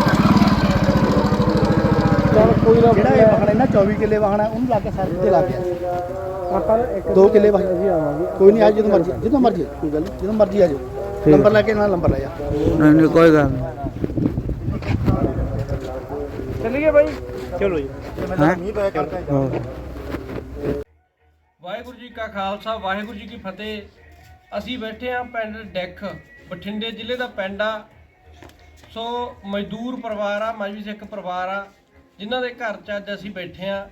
ਕੋਈ ਨਾ ਜਿਹੜਾ ਇਹ ਵਾਹਣ ਇਹਨਾਂ 24 ਕਿੱਲੇ ਵਾਹਣ ਹੈ ਉਹਨੂੰ ਲਾ ਕੇ ਸਾਰੇ ਤੇ ਲੱਗ ਗਿਆ। ਆਪਾਂ ਇੱਕ ਦੋ ਕਿੱਲੇ ਵਾਹਣ ਅਸੀਂ ਆਵਾਂਗੇ। ਕੋਈ ਨਹੀਂ ਆ ਜਦੋਂ ਮਰਜ਼ੀ ਜਦੋਂ ਮਰਜ਼ੀ ਕੋਈ ਗੱਲ ਨਹੀਂ ਜਦੋਂ ਮਰਜ਼ੀ ਆ ਜਾਓ। ਨੰਬਰ ਲੈ ਕੇ ਨਾਲ ਨੰਬਰ ਲੈ ਜਾ। ਨਹੀਂ ਨਹੀਂ ਕੋਈ ਗੱਲ ਨਹੀਂ। ਚੱਲੀਏ ਬਾਈ। ਚਲੋ ਜੀ। ਹੈਂ? ਵਾਹਿਗੁਰੂ ਜੀ ਕਾ ਖਾਲਸਾ ਵਾਹਿਗੁਰੂ ਜੀ ਕੀ ਫਤਿਹ। ਅਸੀਂ ਬੈਠੇ ਆ ਪਿੰਡ ਡੈਖ ਬਠਿੰਡੇ ਜ਼ਿਲ੍ਹੇ ਦਾ ਪਿੰਡ ਆ। ਸੋ ਮਜ਼ਦੂਰ ਪਰਿਵਾਰ ਆ ਮਜਬੀ ਸਿੱਖ ਪਰਿਵਾਰ ਆ। ਜਿਨ੍ਹਾਂ ਦੇ ਘਰ 'ਚ ਅੱਜ ਅਸੀਂ ਬੈਠੇ ਆ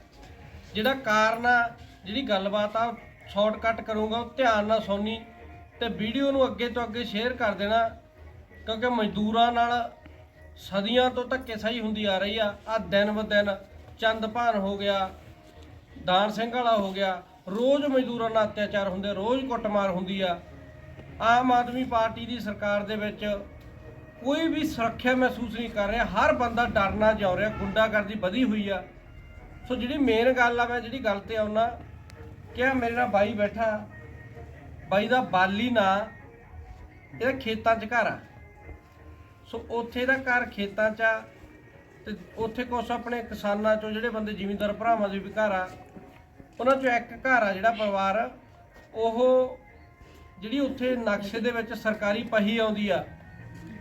ਜਿਹੜਾ ਕਾਰਨ ਆ, ਜਿਹੜੀ ਗੱਲਬਾਤ ਆ ਸ਼ਾਰਟਕਟ ਕਰੂੰਗਾ, ਉਹ ਧਿਆਨ ਨਾਲ ਸੁਣਨੀ ਤੇ ਵੀਡੀਓ ਨੂੰ ਅੱਗੇ ਤੋਂ ਅੱਗੇ ਸ਼ੇਅਰ ਕਰ ਦੇਣਾ, ਕਿਉਂਕਿ ਮਜ਼ਦੂਰਾਂ ਨਾਲ ਸਦੀਆਂ ਤੋਂ ਧੱਕੇ ਸਹੀ ਹੁੰਦੀ ਆ ਰਹੀ ਆ। ਆ ਦਿਨ ਬ ਦਿਨ ਚੰਦਭਾਨ ਹੋ ਗਿਆ, ਦਾਨ ਸਿੰਘ ਵਾਲਾ ਹੋ ਗਿਆ, ਰੋਜ਼ ਮਜ਼ਦੂਰਾਂ ਨਾਲ ਅਤਿਆਚਾਰ ਹੁੰਦੇ, ਰੋਜ਼ ਕੁੱਟਮਾਰ ਹੁੰਦੀ ਆ। ਆਮ ਆਦਮੀ ਪਾਰਟੀ ਦੀ ਸਰਕਾਰ ਦੇ ਵਿੱਚ ਕੋਈ ਵੀ ਸੁਰੱਖਿਆ ਮਹਿਸੂਸ ਨਹੀਂ ਕਰ ਰਿਹਾ, ਹਰ ਬੰਦਾ ਡਰਨਾ ਜਾ ਰਿਹਾ, ਗੁੰਡਾਗਰਦੀ ਵਧੀ ਹੋਈ ਆ। ਸੋ ਜਿਹੜੀ ਮੇਨ ਗੱਲ ਆ, ਮੈਂ ਜਿਹੜੀ ਗੱਲ ਤੇ ਆਉਣਾ ਕਿ ਮੇਰੇ ਨਾਲ ਬਾਈ ਬੈਠਾ, ਬਾਈ ਦਾ ਬਾਲੀ ਨਾ, ਇਹਦਾ ਖੇਤਾਂ 'ਚ ਘਰ ਆ। ਸੋ ਉੱਥੇ ਦਾ ਘਰ ਖੇਤਾਂ 'ਚ ਆ, ਤੇ ਉੱਥੇ ਕੁਛ ਆਪਣੇ ਕਿਸਾਨਾਂ ਚੋਂ ਜਿਹੜੇ ਬੰਦੇ ਜ਼ਿਮੀਂਦਾਰ ਭਰਾਵਾਂ ਦੇ ਵੀ ਘਰ ਆ, ਉਹਨਾਂ ਚੋਂ ਇੱਕ ਘਰ ਆ ਜਿਹੜਾ ਪਰਿਵਾਰ, ਉਹ ਜਿਹੜੀ ਉੱਥੇ ਨਕਸ਼ੇ ਦੇ ਵਿੱਚ ਸਰਕਾਰੀ ਪਹੀ ਆਉਂਦੀ ਆ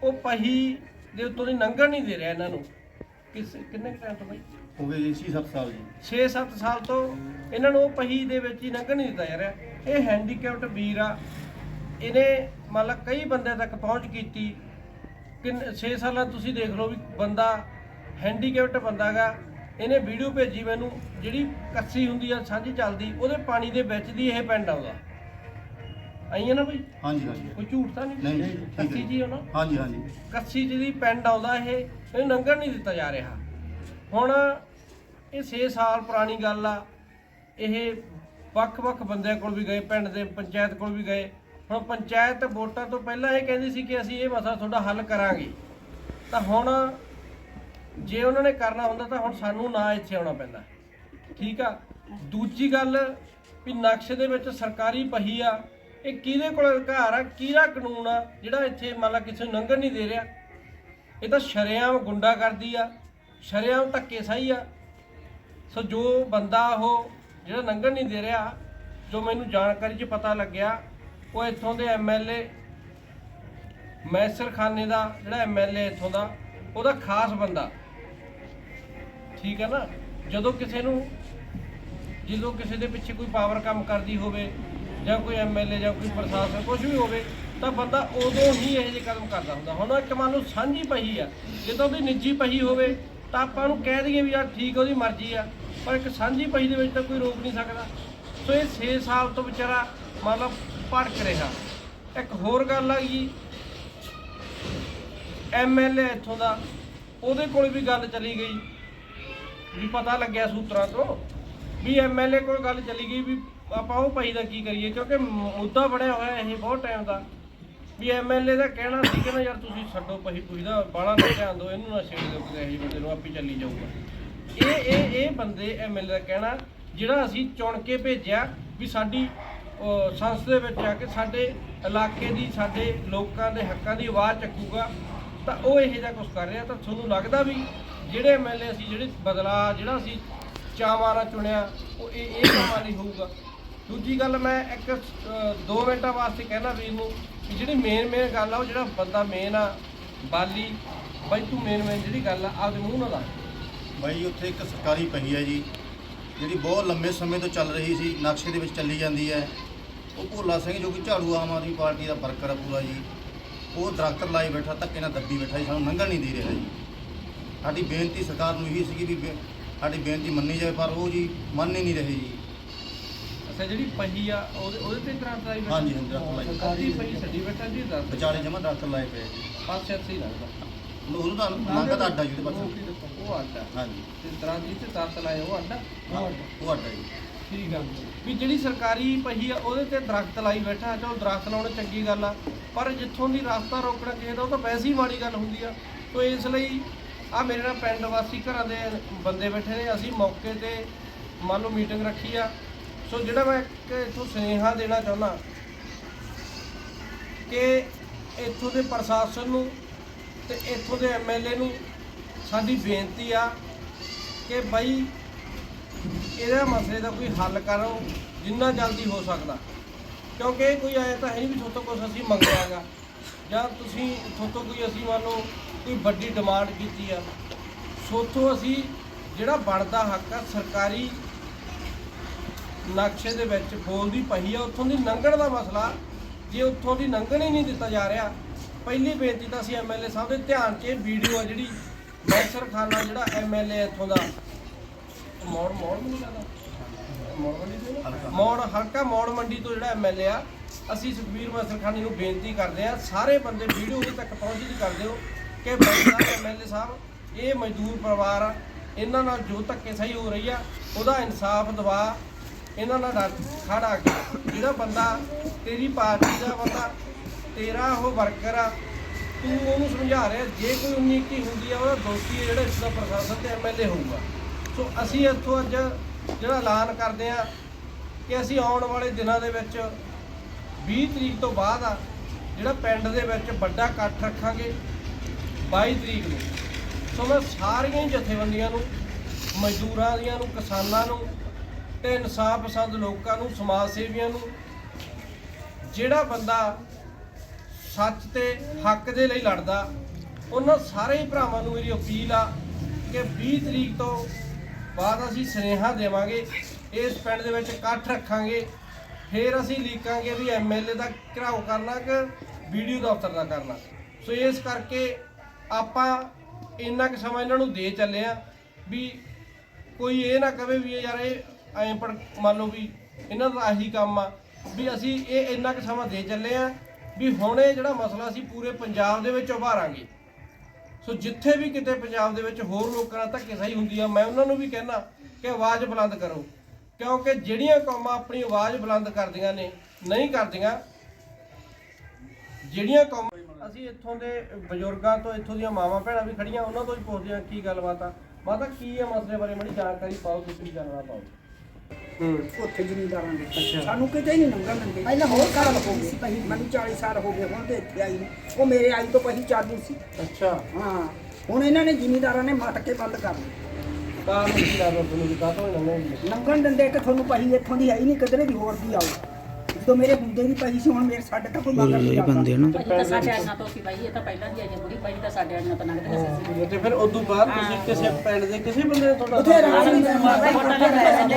ਉਹ ਪਹੀ ਦੇ ਉੱਤੋਂ ਦੀ ਲੰਘਣ ਨਹੀਂ ਦੇ ਰਿਹਾ ਇਹਨਾਂ ਨੂੰ। ਕਿਸ ਕਿੰਨੇ ਟਾਈਮ ਤੋਂ ਬਈ? ਹੋ ਗਏ ਜੀ 6-7 ਸਾਲ ਜੀ। 6-7 ਸਾਲ ਤੋਂ ਇਹਨਾਂ ਨੂੰ ਉਹ ਪਹੀ ਦੇ ਵਿੱਚ ਹੀ ਲੰਘਣ ਨਹੀਂ ਦਿੱਤਾ ਜਾ ਰਿਹਾ। ਇਹ ਹੈਂਡੀਕੈਪਟ ਵੀਰ ਆ। ਇਹਨੇ ਮੰਨ ਲਾ ਕਈ ਬੰਦਿਆਂ ਤੱਕ ਪਹੁੰਚ ਕੀਤੀ। ਕਿੰਨ 6 ਸਾਲਾਂ ਤੁਸੀਂ ਦੇਖ ਲਓ ਵੀ ਬੰਦਾ ਹੈਂਡੀਕੈਪਟ ਬੰਦਾਗਾ ਇਹਨੇ ਵੀਡੀਓ ਭੇਜੀ ਮੈਨੂੰ। ਜਿਹੜੀ ਕੱਸੀ ਹੁੰਦੀ ਆ ਸਾਂਝੀ ਚੱਲਦੀ ਉਹਦੇ ਪਾਣੀ ਦੇ ਵਿੱਚ ਦੀ ਇਹ ਪਿੰਡ ਆਉਂਦਾ। ਆਈ ਹੈ ਨਾ ਬਈ ਹਾਂਜੀ ਹਾਂਜੀ। ਕੋਈ ਝੂਠ ਤਾਂ ਨਹੀਂ? ਨਹੀਂ, ਠੀਕ ਹੈ। ਕੱਸੀ ਜੀ ਉਹਨਾਂ। ਹਾਂਜੀ ਹਾਂਜੀ। ਕੱਸੀ ਜਿਹਦੀ ਪਿੰਡ ਆਉਂਦਾ ਇਹ ਇਹਨੂੰ ਲੰਘਣ ਨਹੀਂ ਦਿੱਤਾ ਜਾ ਰਿਹਾ। ਹੁਣ ਇਹ 6 ਸਾਲ ਪੁਰਾਣੀ ਗੱਲ ਆ। ਇਹ ਵੱਖ-ਵੱਖ ਬੰਦਿਆਂ ਕੋਲ ਵੀ ਗਏ ਪਿੰਡ ਦੇ ਪੰਚਾਇਤ ਕੋਲ ਵੀ ਗਏ। ਹੁਣ ਪੰਚਾਇਤ ਵੋਟਾਂ ਤੋਂ ਪਹਿਲਾਂ ਇਹ ਕਹਿੰਦੀ ਸੀ ਕਿ ਅਸੀਂ ਇਹ ਮਸਲਾ ਤੁਹਾਡਾ ਹੱਲ ਕਰਾਂਗੇ। ਤਾਂ ਹੁਣ ਜੇ ਉਹਨਾਂ ਨੇ ਕਰਨਾ ਹੁੰਦਾ ਤਾਂ ਹੁਣ ਸਾਨੂੰ ਨਾ ਇੱਥੇ ਆਉਣਾ ਪੈਂਦਾ। ਠੀਕ ਆ? ਦੂਜੀ ਗੱਲ ਵੀ ਨਕਸ਼ੇ ਦੇ ਵਿੱਚ ਸਰਕਾਰੀ ਪਹੀ ਆ। ਇਹ ਕਿਹਦੇ ਕੋਲ ਅਧਿਕਾਰ ਆ? ਕਿਹਦਾ ਕਾਨੂੰਨ ਆ? ਜਿਹੜਾ ਇੱਥੇ ਮੰਨ ਲਾ ਕਿਸੇ ਨੂੰ ਲੰਘਣ ਨਹੀਂ ਦੇ ਰਿਹਾ। ਇਹ ਤਾਂ ਸ਼ਰੇਆਮ ਗੁੰਡਾ ਕਰਦੀ ਆ। ਸ਼ਰੇਆਮ ਧੱਕੇ ਸਹੀ ਆ। ਸੋ ਜੋ ਬੰਦਾ ਉਹ ਜਿਹੜਾ ਲੰਘਣ ਨਹੀਂ ਦੇ ਰਿਹਾ, ਜੋ ਮੈਨੂੰ ਜਾਣਕਾਰੀ 'ਚ ਪਤਾ ਲੱਗਿਆ, ਉਹ ਇੱਥੋਂ ਦੇ ਐਮਐਲਏ ਮੈਸਰ ਖਾਨੇ ਦਾ ਜਿਹੜਾ ਐਮਐਲਏ ਇੱਥੋਂ ਦਾ, ਉਹਦਾ ਖਾਸ ਬੰਦਾ। ਠੀਕ ਹੈ ਨਾ? ਜਦੋਂ ਕਿਸੇ ਨੂੰ, ਜਦੋਂ ਕਿਸੇ ਦੇ ਪਿੱਛੇ ਕੋਈ ਪਾਵਰ ਕੰਮ ਕਰਦੀ ਹੋਵੇ ਜਾਂ ਕੋਈ ਐਮਐਲਏ ਜਾਂ ਕੋਈ ਪ੍ਰਸ਼ਾਸਨ ਕੁਝ ਵੀ ਹੋਵੇ, ਤਾਂ ਬੰਦਾ ਉਦੋਂ ਹੀ ਇਹੋ ਜਿਹੇ ਕਦਮ ਕਰਦਾ ਹੁੰਦਾ। ਹੁਣ ਇੱਕ ਮੰਨ ਲਓ ਸਾਂਝੀ ਪਹੀ ਆ। ਜਦੋਂ ਉਹਦੀ ਨਿੱਜੀ ਪਹੀ ਹੋਵੇ, ਤਾਂ ਆਪਾਂ ਨੂੰ ਕਹਿ ਦਈਏ ਵੀ ਯਾਰ ਠੀਕ ਉਹਦੀ ਮਰਜ਼ੀ ਆ। ਪਰ ਇੱਕ ਸਾਂਝੀ ਪਹੀ ਦੇ ਵਿੱਚ ਤਾਂ ਕੋਈ ਰੋਕ ਨਹੀਂ ਸਕਦਾ। ਸੋ ਇਹ 6 ਸਾਲ ਤੋਂ ਵਿਚਾਰਾ ਮਤਲਬ ਭੜਕ ਰਿਹਾ। ਇੱਕ ਹੋਰ ਗੱਲ ਆ ਜੀ ਐਮਐਲਏ ਇੱਥੋਂ ਦਾ। ਉਹਦੇ ਕੋਲ ਵੀ ਗੱਲ ਚਲੀ ਗਈ। ਵੀ ਪਤਾ ਲੱਗਿਆ ਸੂਤਰਾਂ ਤੋਂ, ਵੀ ਐਮਐਲਏ ਕੋਲ ਗੱਲ ਚਲੀ ਗਈ ਵੀ ਆਪਾਂ ਉਹ ਭਾਈ ਦਾ ਕੀ ਕਰੀਏ ਕਿਉਂਕਿ ਮੁੱਦਾ ਬਣਿਆ ਹੋਇਆ ਇਹ ਬਹੁਤ ਟਾਈਮ ਦਾ। ਵੀ ਐਮਐਲਏ ਦਾ ਕਹਿਣਾ ਸੀ ਕਿ ਨਾ ਯਾਰ ਤੁਸੀਂ ਛੱਡੋ ਪਹੀ ਪੁਈ ਦਾ ਬਾਲਾ ਨਾ ਧਿਆਨ ਦਿਓ ਇਹਨੂੰ ਨਾ ਛੇੜ ਦਿਓ ਕਿਸੇ ਇਹੋ ਬੰਦੇ ਨੂੰ ਆਪੇ ਚੱਲੀ ਜਾਊਗਾ। ਇਹ ਇਹ ਇਹ ਬੰਦੇ ਐਮਐਲਏ ਦਾ ਕਹਿਣਾ ਜਿਹੜਾ ਅਸੀਂ ਚੁਣ ਕੇ ਭੇਜਿਆ ਵੀ ਸਾਡੀ ਅਹ, ਸੰਸਦ ਦੇ ਵਿੱਚ ਆ ਕੇ ਸਾਡੇ ਇਲਾਕੇ ਦੀ ਸਾਡੇ ਲੋਕਾਂ ਦੇ ਹੱਕਾਂ ਦੀ ਆਵਾਜ਼ ਚੱਕੂਗਾ ਤਾਂ ਉਹ ਇਹੋ ਜਿਹਾ ਕੁਝ ਕਰ ਰਿਹਾ ਤਾਂ ਤੁਹਾਨੂੰ ਲੱਗਦਾ ਵੀ ਜਿਹੜੇ ਐਮਐਲਏ ਅਸੀਂ ਜਿਹੜੇ ਬਦਲਾ ਜਿਹੜਾ ਅਸੀਂ ਚਾਵਾਂ ਨਾਲ ਚੁਣਿਆ ਉਹ ਇਹ ਇਹ ਕੰਮਾਂ ਲਈ ਹੋਊਗਾ? ਦੂਜੀ ਗੱਲ ਮੈਂ ਇੱਕ 2 ਮਿੰਟਾਂ ਵਾਸਤੇ ਕਹਿਣਾ ਵੀਰ ਨੂੰ ਕਿ ਜਿਹੜੀ ਮੇਨ ਮੇਨ ਗੱਲ ਆ, ਉਹ ਜਿਹੜਾ ਬੰਦਾ ਮੇਨ ਆ, ਬਾਲੀ ਬਾਈ ਤੂੰ ਮੇਨ ਮੇਨ ਜਿਹੜੀ ਗੱਲ ਆ, ਆਪਦੇ ਮੂੰਹ ਨਾਲ ਦੱਸ। ਬਾਈ, ਉੱਥੇ ਇੱਕ ਸਰਕਾਰੀ ਪਈ ਹੈ ਜੀ, ਜਿਹੜੀ ਬਹੁਤ ਲੰਮੇ ਸਮੇਂ ਤੋਂ ਚੱਲ ਰਹੀ ਸੀ, ਨਕਸ਼ੇ ਦੇ ਵਿੱਚ ਚੱਲੀ ਜਾਂਦੀ ਹੈ। ਉਹ ਭੋਲਾ ਸਿੰਘ ਜੋ ਕਿ ਝਾੜੂ ਆਮ ਆਦਮੀ ਪਾਰਟੀ ਦਾ ਵਰਕਰ ਆ ਪੂਰਾ ਜੀ, ਉਹ ਦਰਖਤ ਲਾਈ ਬੈਠਾ, ਧੱਕੇ ਨਾਲ ਦੱਬੀ ਬੈਠਾ ਜੀ, ਸਾਨੂੰ ਲੰਘਣ ਨਹੀਂ ਦੇ ਰਿਹਾ ਜੀ। ਸਾਡੀ ਬੇਨਤੀ ਸਰਕਾਰ ਨੂੰ ਇਹੀ ਸੀਗੀ ਵੀ ਬੇ- ਸਾਡੀ ਬੇਨਤੀ ਮੰਨੀ ਜਾਵੇ, ਪਰ ਉਹ ਜੀ ਮੰਨ ਹੀ ਨਹੀਂ ਰਹੇ ਜੀ। ਅੱਛਾ ਜਿਹੜੀ ਪਹੀ ਆ ਉਹਦੇ ਉਹਦੇ ਤੇ ਦਰਖਤ ਲਾਈ ਹਾਂਜੀ ਹਾਂਜੀ ਦਰਖਤ ਲਾਈ ਅੱਧੀ ਪਹੀ ਛੱਡੀ ਬੈਠਾ ਜੀ ਦਰਖਤ ਵਿਚਾਲੇ ਜਮਾ ਦਰਖਤ ਲਾਏ ਪਏ ਜੀ। ਪਾਸੇ ਸਹੀ ਲੱਗਦਾ। ਉਹਨੂੰ ਤਾਂ ਲੰਘਾ ਤਾਂ ਅੱਡਾ ਜੀ ਉਹਦੇ ਪਾਸੇ। ਉਹ ਅੱਡਾ। ਹਾਂਜੀ। ਤੇ ਦਰਖਤ ਜੀ ਤੇ ਦਰਖਤ ਲਾਏ ਉਹ ਅੱਡਾ? ਹਾਂ, ਉਹ ਅੱਡਾ ਜੀ। ਠੀਕ ਆ ਵੀ ਜਿਹੜੀ ਸਰਕਾਰੀ ਪਹੀ ਆ ਉਹਦੇ ਤੇ ਦਰਖਤ ਲਾਈ ਬੈਠਾ ਚਲੋ ਦਰਖਤ ਲਾਉਣਾ ਚੰਗੀ ਗੱਲ ਆ ਪਰ ਜਿੱਥੋਂ ਦੀ ਰਸਤਾ ਰੋਕਣਾ ਕਿਸੇ ਦਾ ਉਹ ਤਾਂ ਵੈਸੇ ਹੀ ਮਾੜੀ ਗੱਲ ਹੁੰਦੀ ਆ। ਸੋ ਇਸ ਲਈ ਆ ਮੇਰੇ ਨਾਲ ਪਿੰਡ ਵਾਸੀ ਘਰਾਂ ਦੇ ਬੰਦੇ ਬੈਠੇ ਨੇ ਅਸੀਂ ਮੌਕੇ ਤੇ ਮੰਨ ਲਓ ਮੀਟਿੰਗ ਰੱਖੀ ਆ। ਸੋ ਜਿਹੜਾ ਮੈਂ ਇੱਕ ਇੱਥੋਂ ਸੁਨੇਹਾ ਦੇਣਾ ਚਾਹੁੰਦਾ ਕਿ ਇੱਥੋਂ ਦੇ ਪ੍ਰਸ਼ਾਸਨ ਨੂੰ ਤੇ ਇੱਥੋਂ ਦੇ ਐਮਐਲਏ ਨੂੰ ਸਾਡੀ ਬੇਨਤੀ ਆ ਕਿ ਬਈ ਇਹਦਾ ਮਸਲੇ ਦਾ ਕੋਈ ਹੱਲ ਕਰੋ ਜਿੰਨਾ ਜਲਦੀ ਹੋ ਸਕਦਾ। ਕਿਉਂਕਿ ਇਹ ਕੋਈ ਆਇਆ ਤਾਂ ਹੈ ਨਹੀਂ ਵੀ ਤੁਹਾਤੋਂ ਕੁਝ ਅਸੀਂ ਮੰਗਿਆਗਾ। ਜਾਂ ਤੁਸੀਂ ਤੁਹਾਤੋਂ ਕੋਈ ਅਸੀਂ ਮੰਨ ਲਓ ਕੋਈ ਵੱਡੀ ਡਿਮਾਂਡ ਕੀਤੀ ਆ। ਸੋਥੋਂ ਅਸੀਂ ਜਿਹੜਾ ਬਣਦਾ ਹੱਕ ਆ ਸਰਕਾਰੀ ਨਕਸ਼ੇ ਦੇ ਵਿੱਚ ਬੋਲਦੀ ਪਈ ਆ, ਉੱਥੋਂ ਦੀ ਲੰਘਣ ਦਾ ਮਸਲਾ। ਜੇ ਉੱਥੋਂ ਦੀ ਲੰਘਣ ਹੀ ਨਹੀਂ ਦਿੱਤਾ ਜਾ ਰਿਹਾ, ਪਹਿਲੀ ਬੇਨਤੀ ਤਾਂ ਅਸੀਂ ਐਮਐਲਏ ਸਾਹਿਬ ਦੇ ਧਿਆਨ 'ਚ ਇਹ ਵੀਡੀਓ ਆ ਜਿਹੜੀ ਮੈਸਰ ਖਾਨਾ ਜਿਹੜਾ ਐਮਐਲਏ ਇੱਥੋਂ ਦਾ। ਮੋੜ ਮੋੜ ਨਹੀਂ ਲੱਗਦਾ। ਮੋੜ ਮੰਡੀ ਤੋਂ? ਨਾ? ਮੋੜ, ਹਲਕਾ ਮੋੜ ਮੰਡੀ ਤੋਂ ਜਿਹੜਾ ਐਮਐਲਏ ਆ। ਅਸੀਂ ਸੁਖਬੀਰ ਮੈਸਰ ਖਾਨੀ ਨੂੰ ਬੇਨਤੀ ਕਰਦੇ ਆ ਸਾਰੇ ਬੰਦੇ ਵੀਡੀਓ ਉਹਦੇ ਤੱਕ ਪਹੁੰਚਦੀ ਕਰ ਦਿਓ ਕਿ ਬਾਈ ਸਾਹਿਬ ਐਮਐਲਏ ਸਾਹਿਬ, ਇਹ ਮਜ਼ਦੂਰ ਪਰਿਵਾਰ ਆ, ਇਹਨਾਂ ਨਾਲ ਜੋ ਧੱਕੇ ਸਹੀ ਹੋ ਰਹੀ ਆ, ਉਹਦਾ ਇਨਸਾਫ ਦਵਾ ਇਹਨਾਂ ਨਾਲ ਡਟ ਖੜਾ ਕੇ ਜਿਹੜਾ ਬੰਦਾ ਤੇਰੀ ਪਾਰਟੀ ਦਾ ਬੰਦਾ, ਤੇਰਾ ਉਹ ਵਰਕਰ ਆ, ਤੂੰ ਉਹਨੂੰ ਸਮਝਾ ਰਿਹਾ, ਜੇ ਕੋਈ ਉਨੀਕੀ ਹੁੰਦੀ ਆ, ਉਹਦਾ ਦੋਸ਼ੀ ਹੈ ਜਿਹੜਾ ਇਸ ਦਾ ਪ੍ਰਸ਼ਾਸਨ ਤੇ ਐਮਐਲਏ ਹੋਊਗਾ। ਸੋ ਅਸੀਂ ਇੱਥੋਂ ਅੱਜ ਜਿਹੜਾ ਐਲਾਨ ਕਰਦੇ ਆ ਕਿ ਅਸੀਂ ਆਉਣ ਵਾਲੇ ਦਿਨਾਂ ਦੇ ਵਿੱਚ 20 ਤਰੀਕ ਤੋਂ ਬਾਅਦ ਆ, ਜਿਹੜਾ ਪਿੰਡ ਦੇ ਵਿੱਚ ਵੱਡਾ ਇਕੱਠ ਰੱਖਾਂਗੇ 22 ਤਰੀਕ ਨੂੰ। ਸੋ ਮੈਂ ਸਾਰੀਆਂ ਹੀ ਜਥੇਬੰਦੀਆਂ ਨੂੰ, ਮਜ਼ਦੂਰਾਂ ਦੀਆਂ ਨੂੰ, ਕਿਸਾਨਾਂ ਨੂੰ ਤੇ ਇਨਸਾਫ ਪਸੰਦ ਲੋਕਾਂ ਨੂੰ, ਸਮਾਜ ਸੇਵੀਆਂ ਨੂੰ, ਜਿਹੜਾ ਬੰਦਾ ਸੱਚ ਤੇ ਹੱਕ ਦੇ ਲਈ ਲੜਦਾ, ਉਹਨਾਂ ਸਾਰੇ ਹੀ ਭਰਾਵਾਂ ਨੂੰ ਮੇਰੀ ਅਪੀਲ ਆ ਕਿ 20 ਤਰੀਕ ਤੋਂ ਬਾਅਦ ਅਸੀਂ ਸੁਨੇਹਾ ਦੇਵਾਂਗੇ, ਇਸ ਪਿੰਡ ਦੇ ਵਿੱਚ ਇਕੱਠ ਰੱਖਾਂਗੇ, ਫਿਰ ਅਸੀਂ ਲਿਖਾਂਗੇ ਵੀ ਐਮਐਲਏ ਦਾ ਘਿਰਾਓ ਕਰਨਾ ਕਿ ਵੀਡੀਓ ਦਫ਼ਤਰ ਦਾ ਕਰਨਾ। ਸੋ ਇਸ ਕਰਕੇ ਆਪਾਂ ਇੰਨਾ ਕੁ ਸਮਾਂ ਇਹਨਾਂ ਨੂੰ ਦੇ ਚੱਲੇ ਆ ਵੀ ਕੋਈ ਇਹ ਨਾ ਕਵੇ ਵੀ ਯਾਰ ਇਹ ਐਂ ਪਰ ਮੰਨ ਲਓ ਵੀ ਇਹਨਾਂ ਦਾ ਆਹੀ ਕੰਮ ਆ, ਵੀ ਅਸੀਂ ਇਹ ਇੰਨਾ ਕੁ ਸਮਾਂ ਦੇ ਚੱਲੇ ਆ ਵੀ ਹੁਣ ਇਹ ਜਿਹੜਾ ਮਸਲਾ ਅਸੀਂ ਪੂਰੇ ਪੰਜਾਬ ਦੇ ਵਿੱਚ ਉਭਾਰਾਂਗੇ। ਸੋ ਜਿੱਥੇ ਵੀ ਕਿਤੇ ਪੰਜਾਬ ਦੇ ਵਿੱਚ ਹੋਰ ਲੋਕਾਂ ਨਾਲ ਧੱਕੇਸ਼ਾਹੀ ਹੁੰਦੀ ਆ, ਮੈਂ ਉਹਨਾਂ ਨੂੰ ਵੀ ਕਹਿਣਾ ਕਿ ਆਵਾਜ਼ ਬੁਲੰਦ ਕਰੋ। ਕਿਉਂਕਿ ਜਿਹੜੀਆਂ ਕੌਮਾਂ ਆਪਣੀ ਆਵਾਜ਼ ਬੁਲੰਦ ਕਰਦੀਆਂ ਨੇ, ਨਹੀਂ ਕਰਦੀਆਂ, ਜਿਹੜੀਆਂ ਕੌਮਾਂ ਅਸੀਂ ਇੱਥੋਂ ਦੇ ਬਜ਼ੁਰਗਾਂ ਤੋਂ, ਇੱਥੋਂ ਦੀਆਂ ਮਾਵਾਂ ਭੈਣਾਂ ਵੀ ਖੜੀਆਂ, ਉਹਨਾਂ ਤੋਂ ਹੀ ਪੁੱਛਦੇ ਆ ਕੀ ਗੱਲਬਾਤ ਆ। ਮਾਤਾ, ਕੀ ਹੈ ਮਸਲੇ ਬਾਰੇ ਮੜੀ ਜਾਣਕਾਰੀ ਪਾਓ, ਤੁਸੀਂ ਜਾਣਨਾ ਪਾਓ। ਹੂੰ। ਉੱਥੇ ਜ਼ਮੀਂਦਾਰਾਂ ਦੇ ਸਾਨੂੰ ਕਿਤੇ ਨਹੀਂ ਲੰਘਣ ਦਿੰਦੇ। ਪਹਿਲਾਂ ਹੋਰ ਘਰ ਹੋ ਗਈ ਸੀ ਪਹਿਲੀ ਮੈਨੂੰ 40 ਸਾਲ ਹੋ ਗਏ ਹੁਣ ਤੇ ਇੱਥੇ ਆਈ ਨੂੰ। ਉਹ ਮੇਰੇ ਆਈ ਤੋਂ ਪਹਿਲੀ ਚਾਲੂ ਸੀ। ਅੱਛਾ। ਹਾਂ। ਹੁਣ ਇਹਨਾਂ ਨੇ ਜ਼ਿਮੀਂਦਾਰਾਂ ਨੇ ਮਟ ਕੇ ਬੰਦ ਕਰ ਦਿੰਦੇ? ਕਿ ਤੁਹਾਨੂੰ ਪਹੀ ਇੱਥੋਂ ਦੀ ਹੈ ਹੀ ਨਹੀਂ ਕਿਧਰੇ ਦੀ ਹੋਰ ਦੀ ਆਓ ਜਦੋਂ ਮੇਰੇ ਹੁੰਦੇ ਦੀ ਪਹੀ ਸੀ ਹੁਣ ਮੇਰੇ ਸਾਡੇ ਤਾਂ ਕੋਈ ਮਗਰ ਨਹੀਂ ਆਉਂਦਾ ਪਹੀ ਤਾਂ ਸਾਡੇ ਆਈਆਂ ਤੋਂ ਸੀ ਬਾਈ ਇਹ ਤਾਂ ਪਹਿਲਾਂ ਦੀ ਆਈ ਬੁੜੀ ਪਹੀ ਤਾਂ ਸਾਡੇ ਆਈਆਂ ਤੋਂ ਲੰਘਦੇ ਸੀ। ਤੇ ਫਿਰ ਉਦੋਂ ਬਾਅਦ ਤੁਸੀਂ ਕਿਸੇ ਪਿੰਡ ਦੇ ਕਿਸੇ ਬੰਦੇ ਨੇ ਤੁਹਾਡਾ ਉੱਥੇ ਰਾਜ ਵੀ ਮਾਰਦਾ ਵੋਟਾਂ ਲੈ ਜਾਂਦੇ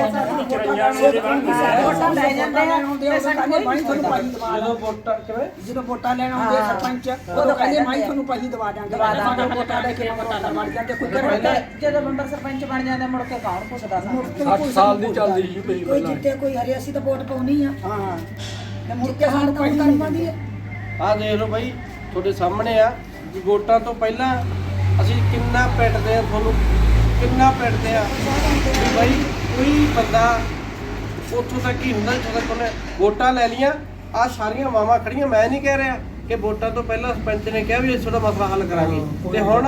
ਵੋਟਾਂ ਲੈ ਜਾਂਦੇ ਆ। ਹੁੰਦੇ ਉਹ ਕਹਿੰਦੇ ਮਾਈ ਤੁਹਾਨੂੰ ਪਹੀ ਦਵਾ ਜਦੋਂ ਵੋਟਾਂ ਕਿਵੇਂ? ਜਦੋਂ ਵੋਟਾਂ ਲੈਣ ਆਉਂਦੇ ਆ ਸਰਪੰਚ ਉਦੋਂ ਕਹਿੰਦੇ ਮਾਈ ਤੁਹਾਨੂੰ ਪਹੀ ਦਵਾ ਦਾਂਗੇ। ਸਾਡੇ ਵੋਟਾਂ ਲੈ ਕੇ ਵੋਟਾਂ ਬਣ ਜਾਂਦੇ। ਕੋਈ ਘਰੇ ਜਦੋਂ ਬੰਦਾ ਸਰਪੰਚ ਬਣ ਜਾਂਦਾ ਮੁੜ ਕੇ ਕੌਣ ਪੁੱਛਦਾ ਸਾਨੂੰ? 60 ਸਾਲ ਦੀ ਚੱਲਦੀ ਸੀ ਕੋਈ ਜਿੱਤੇ ਕੋਈ ਹਰੇ ਅਸੀਂ ਤਾਂ ਵੋਟ ਪਾਉਣੀ ਆ। ਹਾਂ। ਤੇ ਮੁੜ ਕੇ ਸਾਨੂੰ ਪਹੀ ਨਹੀਂ ਪਾਉਂਦੀ ਹੈ ਆਹ ਦੇਖ ਲਓ ਬਾਈ, ਤੁਹਾਡੇ ਸਾਹਮਣੇ ਆ, ਵੀ ਵੋਟਾਂ ਤੋਂ ਪਹਿਲਾਂ ਅਸੀਂ ਕਿੰਨਾ ਪਿੱਟਦੇ ਆ ਤੁਹਾਨੂੰ, ਕਿੰਨਾ ਪਿੱਟਦੇ ਆ। ਵੀ ਬਾਈ, ਕੋਈ ਬੰਦਾ ਉੱਥੋਂ ਤੱਕ ਹੀ ਹੁੰਦਾ, ਜਿੱਥੋਂ ਤੱਕ ਉਹਨੇ ਵੋਟਾਂ ਲੈ ਲੀਆਂ ਆ ਸਾਰੀਆਂ ਮਾਵਾਂ ਖੜੀਆਂ ਮੈਂ ਨਹੀਂ ਕਹਿ ਰਿਹਾ ਕਿ ਵੋਟਾਂ ਤੋਂ ਪਹਿਲਾਂ ਸਰਪੰਚ ਨੇ ਕਿਹਾ ਵੀ ਅਸੀਂ ਤੁਹਾਡਾ ਮਸਲਾ ਹੱਲ ਕਰਾਂਗੇ। ਤੇ ਹੁਣ